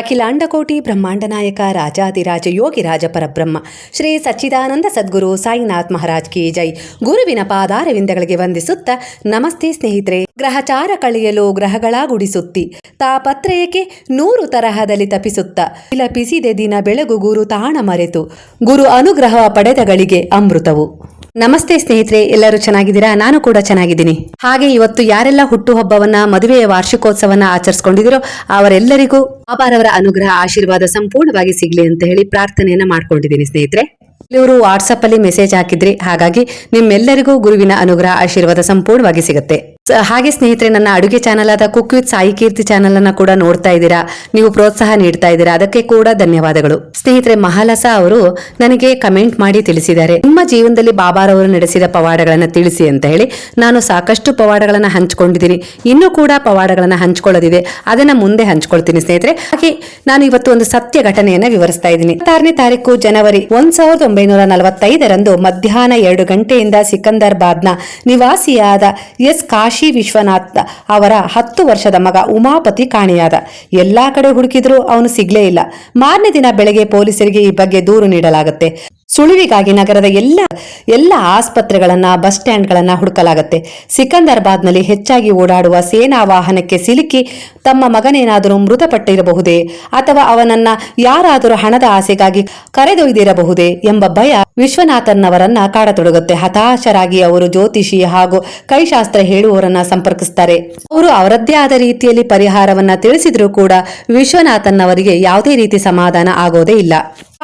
ಅಖಿಲಾಂಡಕೋಟಿ ಬ್ರಹ್ಮಾಂಡ ನಾಯಕ ರಾಜಾದಿರಾಜ ಯೋಗಿರಾಜ ಪರಬ್ರಹ್ಮ, ಶ್ರೀ ಸಚ್ಚಿದಾನಂದ ಸದ್ಗುರು ಸಾಯಿನಾಥ್ ಮಹಾರಾಜ್ ಕಿ ಜೈ. ಗುರುವಿನ ಪಾದಾರವಿಂದಗಳಿಗೆ ವಂದಿಸುತ್ತ ನಮಸ್ತೆ ಸ್ನೇಹಿತರೆ, ಗ್ರಹಚಾರ ಕಳೆಯಲು ಗ್ರಹಗಳ ಗುಡಿಸುತ್ತಿ ತಾಪತ್ರಯಕ್ಕೆ ನೂರು ತರಹದಲ್ಲಿ ತಪಿಸುತ್ತ ವಿಲಪಿಸಿದೆ ದಿನ ಬೆಳಗು ಗುರು ತಾಣ ಮರೆತು, ಗುರು ಅನುಗ್ರಹ ಪಡೆದಗಳಿಗೆ ಅಮೃತವು. ನಮಸ್ತೆ ಸ್ನೇಹಿತರೆ, ಎಲ್ಲರೂ ಚೆನ್ನಾಗಿದ್ದೀರಾ? ನಾನು ಕೂಡ ಚೆನ್ನಾಗಿದ್ದೀನಿ. ಹಾಗೆ ಇವತ್ತು ಯಾರೆಲ್ಲ ಹುಟ್ಟುಹಬ್ಬವನ್ನ, ಮದುವೆಯ ವಾರ್ಷಿಕೋತ್ಸವನ ಆಚರಿಸ್ಕೊಂಡಿದ್ದೀರೋ, ಅವರೆಲ್ಲರಿಗೂ ಅಪಾರವರ ಅನುಗ್ರಹ, ಆಶೀರ್ವಾದ ಸಂಪೂರ್ಣವಾಗಿ ಸಿಗ್ಲಿ ಅಂತ ಹೇಳಿ ಪ್ರಾರ್ಥನೆಯನ್ನ ಮಾಡ್ಕೊಂಡಿದ್ದೀನಿ ಸ್ನೇಹಿತರೆ. ಇವರು ವಾಟ್ಸಪ್ ಅಲ್ಲಿ ಮೆಸೇಜ್ ಹಾಕಿದ್ರಿ ಹಾಗಾಗಿ ನಿಮ್ಮೆಲ್ಲರಿಗೂ ಗುರುವಿನ ಅನುಗ್ರಹ, ಆಶೀರ್ವಾದ ಸಂಪೂರ್ಣವಾಗಿ ಸಿಗುತ್ತೆ. ಹಾಗೆ ಸ್ನೇಹಿತರೆ, ನನ್ನ ಅಡುಗೆ ಚಾನಲ್ ಆದ cook with Sai Keerthi channel ಅನ್ನ ಕೂಡ ನೋಡ್ತಾ ಇದ್ದೀರಾ. ನೀವು ಪ್ರೋತ್ಸಾಹ ನೀಡ್ತಾ ಇದ್ದೀರಾ. ಅದಕ್ಕೆ ಕೂಡ ಧನ್ಯವಾದಗಳು. ಸ್ನೇಹಿತರೆ, ಮಹಾಲಸ ಅವರು ನನಗೆ ಕಮೆಂಟ್ ಮಾಡಿ ತಿಳಿಸಿದ್ದಾರೆ. ನಿಮ್ಮ ಜೀವನದಲ್ಲಿ ಬಾಬಾರವರು ನಡೆಸಿದ ಪವಾಡಗಳನ್ನ ತಿಳಿಸಿ ಅಂತ ಹೇಳಿ ನಾನು ಸಾಕಷ್ಟು ಪವಾಡಗಳನ್ನ ಹಂಚ್ಕೊಂಡಿದ್ದೀನಿ. ಇನ್ನೂ ಕೂಡ ಪವಾಡಗಳನ್ನ ಹಂಚ್ಕೊಳ್ಳೋದಿದೆ. ಅದನ್ನ ಮುಂದೆ ಹಂಚ್ಕೊಳ್ತೀನಿ ಸ್ನೇಹಿತರೆ. ಹಾಗೆ ನಾನು ಇವತ್ತು ಒಂದು ಸತ್ಯ ಘಟನೆಯನ್ನ ವಿವರಿಸ್ತಾ ಇದ್ದೀನಿ. ಹತ್ತಾರನೇ ತಾರೀಕು ಜನವರಿ ಒಂದ್ ಸಾವಿರದ ಒಂಬೈನೂರ ನಲವತ್ತೈದರಂದು ಮಧ್ಯಾಹ್ನ ಎರಡು ಗಂಟೆಯಿಂದ ಸಿಕಂದರ್ಬಾದ್ನ ನಿವಾಸಿಯಾದ ಎಸ್ ಕಾಶಿ ವಿಶ್ವನಾಥ್ ಅವರ ಹತ್ತು ವರ್ಷದ ಮಗ ಉಮಾಪತಿ ಕಾಣೆಯಾದ. ಎಲ್ಲಾ ಕಡೆ ಹುಡುಕಿದ್ರೂ ಅವನು ಸಿಗ್ಲೇ ಇಲ್ಲ. ಮಾರನೇ ದಿನ ಬೆಳಗ್ಗೆ ಪೊಲೀಸರಿಗೆ ಈ ಬಗ್ಗೆ ದೂರು ನೀಡಲಾಗುತ್ತೆ. ಸುಳಿವಿಗಾಗಿ ನಗರದ ಎಲ್ಲ ಎಲ್ಲ ಆಸ್ಪತ್ರೆಗಳನ್ನ, ಬಸ್ ಸ್ಟ್ಯಾಂಡ್ಗಳನ್ನ ಹುಡುಕಲಾಗುತ್ತೆ. ಸಿಕಂದರ್ಬಾದ್ನಲ್ಲಿ ಹೆಚ್ಚಾಗಿ ಓಡಾಡುವ ಸೇನಾ ವಾಹನಕ್ಕೆ ಸಿಲುಕಿ ತಮ್ಮ ಮಗನೇನಾದರೂ ಮೃತಪಟ್ಟಿರಬಹುದೇ? ಅಥವಾ ಅವನನ್ನ ಯಾರಾದರೂ ಹಣದ ಆಸೆಗಾಗಿ ಕರೆದೊಯ್ದಿರಬಹುದೇ ಎಂಬ ಭಯ ವಿಶ್ವನಾಥನ್ನವರನ್ನ ಕಾಡತೊಡಗುತ್ತೆ. ಹತಾಶರಾಗಿ ಅವರು ಜ್ಯೋತಿಷಿ ಹಾಗೂ ಕೈಶಾಸ್ತ್ರ ಹೇಳುವವರನ್ನ ಸಂಪರ್ಕಿಸ್ತಾರೆ. ಅವರು ಅವರದ್ದೇ ಆದ ರೀತಿಯಲ್ಲಿ ಪರಿಹಾರವನ್ನ ತಿಳಿಸಿದ್ರೂ ಕೂಡ ವಿಶ್ವನಾಥನ್ ಅವರಿಗೆ ಯಾವುದೇ ರೀತಿ ಸಮಾಧಾನ ಆಗೋದೇ ಇಲ್ಲ.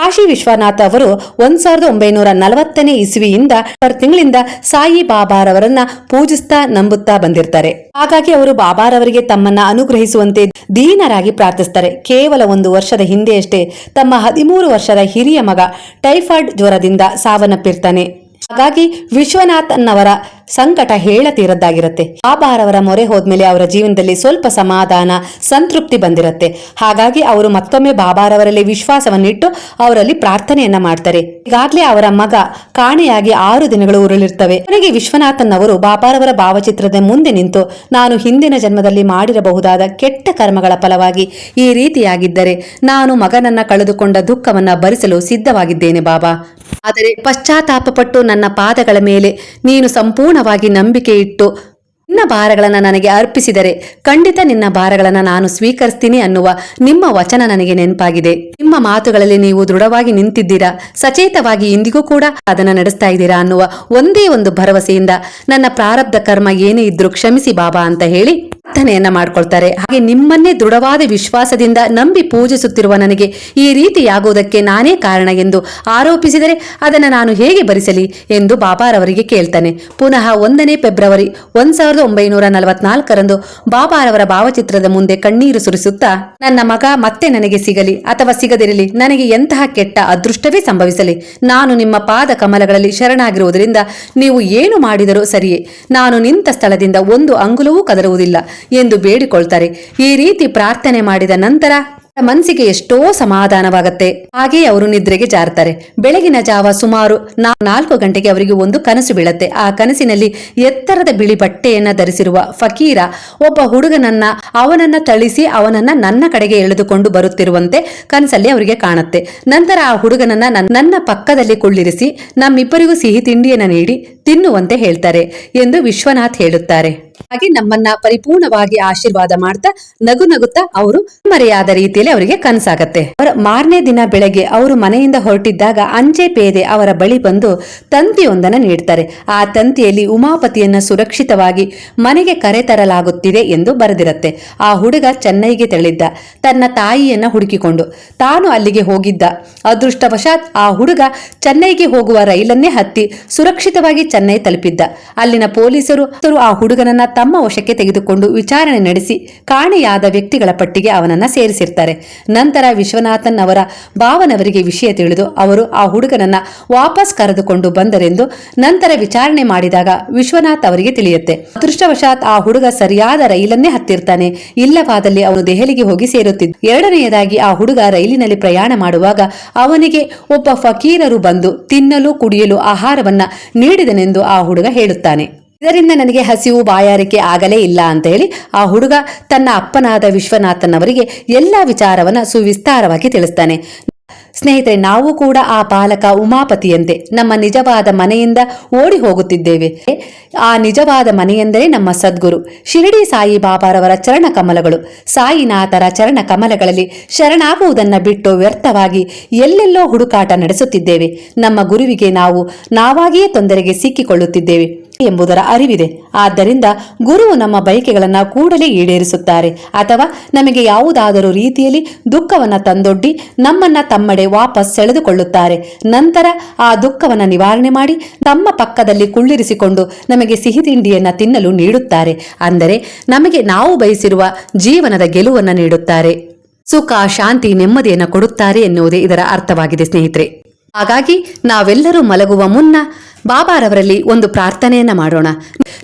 ಕಾಶಿ ವಿಶ್ವನಾಥ್ ಅವರು ಒಂದ್ ಸಾವಿರದ ಒಂಬೈನೂರ ನಲವತ್ತನೇ ಇಸ್ವಿಯಿಂದ ಪರ್ ತಿಂಗಳಿಂದ ಸಾಯಿ ಬಾಬಾರವರನ್ನ ಪೂಜಿಸ್ತಾ ನಂಬುತ್ತಾ ಬಂದಿರ್ತಾರೆ. ಹಾಗಾಗಿ ಅವರು ಬಾಬಾರವರಿಗೆ ತಮ್ಮನ್ನ ಅನುಗ್ರಹಿಸುವಂತೆ ದೀನರಾಗಿ ಪ್ರಾರ್ಥಿಸ್ತಾರೆ. ಕೇವಲ ಒಂದು ವರ್ಷದ ಹಿಂದೆಯಷ್ಟೇ ತಮ್ಮ ಹದಿಮೂರು ವರ್ಷದ ಹಿರಿಯ ಮಗ ಟೈಫಾಯ್ಡ್ ಜ್ವರದಿಂದ ಸಾವನ್ನಪ್ಪಿರ್ತಾನೆ. ಹಾಗಾಗಿ ವಿಶ್ವನಾಥನ್ನವರ ಸಂಕಟ ಹೇಳತೀರದ್ದಾಗಿರುತ್ತೆ. ಬಾಬಾರವರ ಮೊರೆ ಹೋದ್ಮೇಲೆ ಅವರ ಜೀವನದಲ್ಲಿ ಸ್ವಲ್ಪ ಸಮಾಧಾನ, ಸಂತೃಪ್ತಿ ಬಂದಿರುತ್ತೆ. ಹಾಗಾಗಿ ಅವರು ಮತ್ತೊಮ್ಮೆ ಬಾಬಾರವರಲ್ಲಿ ವಿಶ್ವಾಸವನ್ನಿಟ್ಟು ಅವರಲ್ಲಿ ಪ್ರಾರ್ಥನೆಯನ್ನ ಮಾಡ್ತಾರೆ. ಈಗಾಗಲೇ ಅವರ ಮಗ ಕಾಣೆಯಾಗಿ ಆರು ದಿನಗಳು ಉರುಳಿರ್ತವೆ. ಕೊನೆಗೆ ವಿಶ್ವನಾಥನ್ನವರು ಬಾಬಾರವರ ಭಾವಚಿತ್ರದ ಮುಂದೆ ನಿಂತು, ನಾನು ಹಿಂದಿನ ಜನ್ಮದಲ್ಲಿ ಮಾಡಿರಬಹುದಾದ ಕೆಟ್ಟ ಕರ್ಮಗಳ ಫಲವಾಗಿ ಈ ರೀತಿಯಾಗಿದ್ದರೆ ನಾನು ಮಗನನ್ನ ಕಳೆದುಕೊಂಡ ದುಃಖವನ್ನ ಭರಿಸಲು ಸಿದ್ಧವಾಗಿದ್ದೇನೆ ಬಾಬಾ. ಆದರೆ ಪಶ್ಚಾತ್ತಾಪಪಟ್ಟು ನನ್ನ ಪಾದಗಳ ಮೇಲೆ ನೀನು ಸಂಪೂರ್ಣವಾಗಿ ನಂಬಿಕೆ ಇಟ್ಟು ನಿನ್ನ ಭಾರಗಳನ್ನು ನನಗೆ ಅರ್ಪಿಸಿದರೆ ಖಂಡಿತ ನಿನ್ನ ಭಾರಗಳನ್ನು ನಾನು ಸ್ವೀಕರಿಸ್ತೀನಿ ಅನ್ನುವ ನಿಮ್ಮ ವಚನ ನನಗೆ ನೆನಪಾಗಿದೆ. ನಿಮ್ಮ ಮಾತುಗಳಲ್ಲಿ ನೀವು ದೃಢವಾಗಿ ನಿಂತಿದ್ದೀರಾ? ಸಚೇತವಾಗಿ ಇಂದಿಗೂ ಕೂಡ ಅದನ್ನು ನಡೆಸ್ತಾ ಇದ್ದೀರಾ ಅನ್ನುವ ಒಂದೇ ಒಂದು ಭರವಸೆಯಿಂದ ನನ್ನ ಪ್ರಾರಬ್ಧ ಕರ್ಮ ಏನೇ ಇದ್ರೂ ಕ್ಷಮಿಸಿ ಬಾಬಾ ಅಂತ ಹೇಳಿ ಪ್ರಾರ್ಥನೆಯನ್ನ ಮಾಡ್ಕೊಳ್ತಾರೆ. ಹಾಗೆ ನಿಮ್ಮನ್ನೇ ದೃಢವಾದ ವಿಶ್ವಾಸದಿಂದ ನಂಬಿ ಪೂಜಿಸುತ್ತಿರುವ ನನಗೆ ಈ ರೀತಿಯಾಗುವುದಕ್ಕೆ ನಾನೇ ಕಾರಣ ಎಂದು ಆರೋಪಿಸಿದರೆ ಅದನ್ನು ನಾನು ಹೇಗೆ ಭರಿಸಲಿ ಎಂದು ಬಾಬಾರವರಿಗೆ ಕೇಳ್ತಾನೆ. ಪುನಃ ಒಂದನೇ ಫೆಬ್ರವರಿ ಒಂದ್ ಸಾವಿರದ ಒಂಬೈನೂರ ನಲವತ್ನಾಲ್ಕರಂದು ಬಾಬಾರವರ ಭಾವಚಿತ್ರದ ಮುಂದೆ ಕಣ್ಣೀರು ಸುರಿಸುತ್ತಾ, ನನ್ನ ಮಗ ಮತ್ತೆ ನನಗೆ ಸಿಗಲಿ ಅಥವಾ ಸಿಗದಿರಲಿ, ನನಗೆ ಎಂತಹ ಕೆಟ್ಟ ಅದೃಷ್ಟವೇ ಸಂಭವಿಸಲಿ. ನಾನು ನಿಮ್ಮ ಪಾದ ಕಮಲಗಳಲ್ಲಿ ಶರಣಾಗಿರುವುದರಿಂದ ನೀವು ಏನು ಮಾಡಿದರೂ ಸರಿಯೇ. ನಾನು ನಿಂತ ಸ್ಥಳದಿಂದ ಒಂದು ಅಂಗುಲವೂ ಕದರುವುದಿಲ್ಲ. ಎಂದು ಬೇಡಿಕೊಳ್ತಾರೆ. ಈ ರೀತಿ ಪ್ರಾರ್ಥನೆ ಮಾಡಿದ ನಂತರ ಮನಸ್ಸಿಗೆ ಎಷ್ಟೋ ಸಮಾಧಾನವಾಗತ್ತೆ. ಹಾಗೆಯೇ ಅವರು ನಿದ್ರೆಗೆ ಜಾರ್ತಾರೆ. ಬೆಳಗಿನ ಜಾವ ಸುಮಾರು ನಾಲ್ಕು ಗಂಟೆಗೆ ಅವರಿಗೆ ಒಂದು ಕನಸು ಬೀಳತ್ತೆ. ಆ ಕನಸಿನಲ್ಲಿ ಎತ್ತರದ ಬಿಳಿ ಬಟ್ಟೆಯನ್ನ ಧರಿಸಿರುವ ಫಕೀರ ಒಬ್ಬ ಹುಡುಗನನ್ನ ಅವನನ್ನ ಥಳಿಸಿ ಅವನನ್ನ ನನ್ನ ಕಡೆಗೆ ಎಳೆದುಕೊಂಡು ಬರುತ್ತಿರುವಂತೆ ಕನಸಲ್ಲಿ ಅವರಿಗೆ ಕಾಣುತ್ತೆ. ನಂತರ ಆ ಹುಡುಗನನ್ನ ನನ್ನ ಪಕ್ಕದಲ್ಲಿ ಕುಳ್ಳಿರಿಸಿ, ನಮ್ಮಿಬ್ಬರಿಗೂ ಸಿಹಿ ತಿಂಡಿಯನ್ನ ನೀಡಿ ತಿನ್ನುವಂತೆ ಹೇಳ್ತಾರೆ ಎಂದು ವಿಶ್ವನಾಥ್ ಹೇಳುತ್ತಾರೆ. ಹಾಗೆ ನಮ್ಮನ್ನ ಪರಿಪೂರ್ಣವಾಗಿ ಆಶೀರ್ವಾದ ಮಾಡ್ತಾ, ನಗು ನಗುತ್ತಾ ಅವರು ಮರೆಯಾದ ರೀತಿಯಲ್ಲಿ ಅವರಿಗೆ ಕನಸಾಗತ್ತೆ. ಅವರ ಮಾರನೇ ದಿನ ಬೆಳಗ್ಗೆ ಅವರು ಮನೆಯಿಂದ ಹೊರಟಿದ್ದಾಗ ಅಂಚೆ ಪೇದೆ ಅವರ ಬಳಿ ಬಂದು ತಂತಿಯೊಂದನ್ನ ನೀಡ್ತಾರೆ. ಆ ತಂತಿಯಲ್ಲಿ ಉಮಾಪತಿಯನ್ನ ಸುರಕ್ಷಿತವಾಗಿ ಮನೆಗೆ ಕರೆತರಲಾಗುತ್ತಿದೆ ಎಂದು ಬರೆದಿರುತ್ತೆ. ಆ ಹುಡುಗ ಚೆನ್ನೈಗೆ ತೆರಳಿದ್ದ. ತನ್ನ ತಾಯಿಯನ್ನ ಹುಡುಕಿಕೊಂಡು. ತಾನು ಅಲ್ಲಿಗೆ ಹೋಗಿದ್ದ. ಅದೃಷ್ಟವಶಾತ್ ಆ ಹುಡುಗ ಚೆನ್ನೈಗೆ ಹೋಗುವ ರೈಲನ್ನೇ ಹತ್ತಿ ಸುರಕ್ಷಿತವಾಗಿ ಚೆನ್ನೈ ತಲುಪಿದ್ದ. ಅಲ್ಲಿನ ಪೊಲೀಸರು ಆ ಹುಡುಗನನ್ನ ತಮ್ಮ ವಶಕ್ಕೆ ತೆಗೆದುಕೊಂಡು ವಿಚಾರಣೆ ನಡೆಸಿ ಕಾಣೆಯಾದ ವ್ಯಕ್ತಿಗಳ ಪಟ್ಟಿಗೆ ಅವನನ್ನ ಸೇರಿಸಿರ್ತಾರೆ. ನಂತರ ವಿಶ್ವನಾಥನ್ ಅವರ ಭಾವನವರಿಗೆ ವಿಷಯ ತಿಳಿದು ಅವರು ಆ ಹುಡುಗನನ್ನ ವಾಪಸ್ ಕರೆದುಕೊಂಡು ಬಂದರೆಂದು ನಂತರ ವಿಚಾರಣೆ ಮಾಡಿದಾಗ ವಿಶ್ವನಾಥ್ ಅವರಿಗೆ ತಿಳಿಯುತ್ತೆ. ಅದೃಷ್ಟವಶಾತ್ ಆ ಹುಡುಗ ಸರಿಯಾದ ರೈಲನ್ನೇ ಹತ್ತಿರ್ತಾನೆ. ಇಲ್ಲವಾದಲ್ಲಿ ಅವನು ದೆಹಲಿಗೆ ಹೋಗಿ ಸೇರುತ್ತಿದ್ದ. ಎರಡನೆಯದಾಗಿ ಆ ಹುಡುಗ ರೈಲಿನಲ್ಲಿ ಪ್ರಯಾಣ ಮಾಡುವಾಗ ಅವನಿಗೆ ಒಬ್ಬ ಫಕೀರರು ಬಂದು ತಿನ್ನಲು ಕುಡಿಯಲು ಆಹಾರವನ್ನ ನೀಡಿದನೆಂದು ಆ ಹುಡುಗ ಹೇಳುತ್ತಾನೆ. ಇದರಿಂದ ನನಗೆ ಹಸಿವು ಬಾಯಾರಿಕೆ ಆಗಲೇ ಇಲ್ಲ ಅಂತ ಹೇಳಿ ಆ ಹುಡುಗ ತನ್ನ ಅಪ್ಪನಾದ ವಿಶ್ವನಾಥನವರಿಗೆ ಎಲ್ಲ ವಿಚಾರವನ್ನ ಸುವಿಸ್ತಾರವಾಗಿ ತಿಳಿಸ್ತಾನೆ. ಸ್ನೇಹಿತರೆ, ನಾವು ಕೂಡ ಆ ಪಾಲಕ ಉಮಾಪತಿಯಂತೆ ನಮ್ಮ ನಿಜವಾದ ಮನೆಯಿಂದ ಓಡಿ ಹೋಗುತ್ತಿದ್ದೇವೆ. ಆ ನಿಜವಾದ ಮನೆಯೆಂದರೆ ನಮ್ಮ ಸದ್ಗುರು, ಶಿರಡಿ ಸಾಯಿ ಬಾಬಾರವರ ಚರಣ ಕಮಲಗಳು. ಸಾಯಿನಾಥರ ಚರಣ ಕಮಲಗಳಲ್ಲಿ ಶರಣಾಗುವುದನ್ನ ಬಿಟ್ಟು ವ್ಯರ್ಥವಾಗಿ ಎಲ್ಲೆಲ್ಲೋ ಹುಡುಕಾಟ ನಡೆಸುತ್ತಿದ್ದೇವೆ. ನಮ್ಮ ಗುರುವಿಗೆ ನಾವು ನಾವಾಗಿಯೇ ತೊಂದರೆಗೆ ಸಿಕ್ಕಿಕೊಳ್ಳುತ್ತಿದ್ದೇವೆ. ಎಂಬುದರ ಅರಿವಿದೆ. ಆದ್ದರಿಂದ ಗುರುವು ನಮ್ಮ ಬಯಕೆಗಳನ್ನು ಕೂಡಲೇ ಈಡೇರಿಸುತ್ತಾರೆ. ಅಥವಾ ನಮಗೆ ಯಾವುದಾದರೂ ರೀತಿಯಲ್ಲಿ ದುಃಖವನ್ನ ತಂದೊಡ್ಡಿ ನಮ್ಮನ್ನ ತಮ್ಮಡೆ ವಾಪಸ್ ಸೆಳೆದುಕೊಳ್ಳುತ್ತಾರೆ. ನಂತರ ಆ ದುಃಖವನ್ನ ನಿವಾರಣೆ ಮಾಡಿ ತಮ್ಮ ಪಕ್ಕದಲ್ಲಿ ಕುಳ್ಳಿರಿಸಿಕೊಂಡು ನಮಗೆ ಸಿಹಿ ತಿಂಡಿಯನ್ನ ತಿನ್ನಲು ನೀಡುತ್ತಾರೆ. ಅಂದರೆ ನಮಗೆ ನಾವು ಬಯಸಿರುವ ಜೀವನದ ಗೆಲುವನ್ನ ನೀಡುತ್ತಾರೆ. ಸುಖ, ಶಾಂತಿ, ನೆಮ್ಮದಿಯನ್ನು ಕೊಡುತ್ತಾರೆ ಎನ್ನುವುದೇ ಇದರ ಅರ್ಥವಾಗಿದೆ ಸ್ನೇಹಿತರೆ. ಹಾಗಾಗಿ ನಾವೆಲ್ಲರೂ ಮಲಗುವ ಮುನ್ನ ಬಾಬಾರವರಲ್ಲಿ ಒಂದು ಪ್ರಾರ್ಥನೆಯನ್ನ ಮಾಡೋಣ.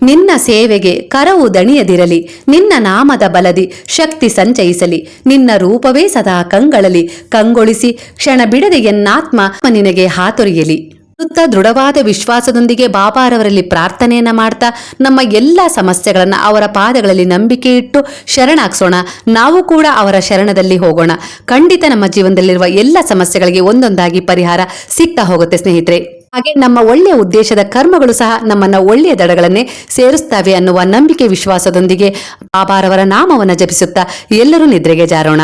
ನಿನ್ನ ಸೇವೆಗೆ ಕರವು ದಣಿಯದಿರಲಿ, ನಿನ್ನ ನಾಮದ ಬಲದಿ ಶಕ್ತಿ ಸಂಚಯಿಸಲಿ, ನಿನ್ನ ರೂಪವೇ ಸದಾ ಕಂಗಳಲಿ, ಕಂಗೊಳಿಸಿ, ಕ್ಷಣ ಬಿಡದೆ ಎನ್ನಾತ್ಮ ನಿನಗೆ ಹಾತೊರೆಯಲಿ. ಸುತ್ತ ದೃಢವಾದ ವಿಶ್ವಾಸದೊಂದಿಗೆ ಬಾಬಾರವರಲ್ಲಿ ಪ್ರಾರ್ಥನೆಯನ್ನ ಮಾಡ್ತಾ ನಮ್ಮ ಎಲ್ಲ ಸಮಸ್ಯೆಗಳನ್ನು ಅವರ ಪಾದಗಳಲ್ಲಿ ನಂಬಿಕೆ ಇಟ್ಟು ಶರಣಾಗ್ಸೋಣ. ನಾವು ಕೂಡ ಅವರ ಶರಣದಲ್ಲಿ ಹೋಗೋಣ. ಖಂಡಿತ ನಮ್ಮ ಜೀವನದಲ್ಲಿರುವ ಎಲ್ಲ ಸಮಸ್ಯೆಗಳಿಗೆ ಒಂದೊಂದಾಗಿ ಪರಿಹಾರ ಸಿಗ್ತಾ ಹೋಗುತ್ತೆ ಸ್ನೇಹಿತರೆ. ಹಾಗೆ ನಮ್ಮ ಒಳ್ಳೆಯ ಉದ್ದೇಶದ ಕರ್ಮಗಳು ಸಹ ನಮ್ಮನ್ನ ಒಳ್ಳೆಯ ದಡಗಳನ್ನೇ ಸೇರಿಸ್ತವೆ ಅನ್ನುವ ನಂಬಿಕೆ ವಿಶ್ವಾಸದೊಂದಿಗೆ ಬಾಬಾರವರ ನಾಮವನ್ನು ಜಪಿಸುತ್ತಾ ಎಲ್ಲರೂ ನಿದ್ರೆಗೆ ಜಾರೋಣ.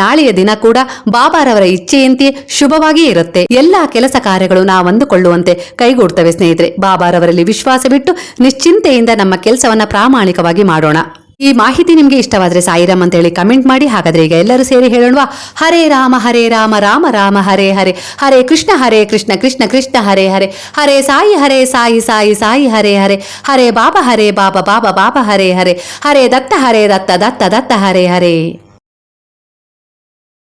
ನಾಳೆಯ ದಿನ ಕೂಡ ಬಾಬಾರವರ ಇಚ್ಛೆಯಂತೆ ಶುಭವಾಗಿಯೇ ಇರುತ್ತೆ. ಎಲ್ಲಾ ಕೆಲಸ ಕಾರ್ಯಗಳು ನಾವು ಅಂದುಕೊಳ್ಳುವಂತೆ ಕೈಗೂಡ್ತವೆ ಸ್ನೇಹಿತರೆ. ಬಾಬಾರವರಲ್ಲಿ ವಿಶ್ವಾಸ ಬಿಟ್ಟು ನಿಶ್ಚಿಂತೆಯಿಂದ ನಮ್ಮ ಕೆಲಸವನ್ನ ಪ್ರಾಮಾಣಿಕವಾಗಿ ಮಾಡೋಣ. ಈ ಮಾಹಿತಿ ನಿಮಗೆ ಇಷ್ಟವಾದ್ರೆ ಸಾಯಿರಾಮ್ ಅಂತ ಹೇಳಿ ಕಮೆಂಟ್ ಮಾಡಿ. ಹಾಗಾದ್ರೆ ಈಗ ಎಲ್ಲರೂ ಸೇರಿ ಹೇಳೋಣವಾ? ಹರೇ ರಾಮ ಹರೇ ರಾಮ ರಾಮ ರಾಮ, ಹರೇ ಹರೇ. ಹರೇ ಕೃಷ್ಣ ಹರೇ ಕೃಷ್ಣ ಕೃಷ್ಣ ಕೃಷ್ಣ, ಹರೇ ಹರೇ. ಹರೇ ಸಾಯಿ ಹರೇ ಸಾಯಿ ಸಾಯಿ ಸಾಯಿ, ಹರೇ ಹರೇ. ಹರೇ ಬಾಬಾ ಹರೇ ಬಾಬಾ ಬಾಬಾ ಬಾಬಾ, ಹರೇ ಹರೇ. ಹರೇ ದತ್ತ ಹರೇ ದತ್ತ ದತ್ತ ದತ್ತ, ಹರೇ ಹರೇ.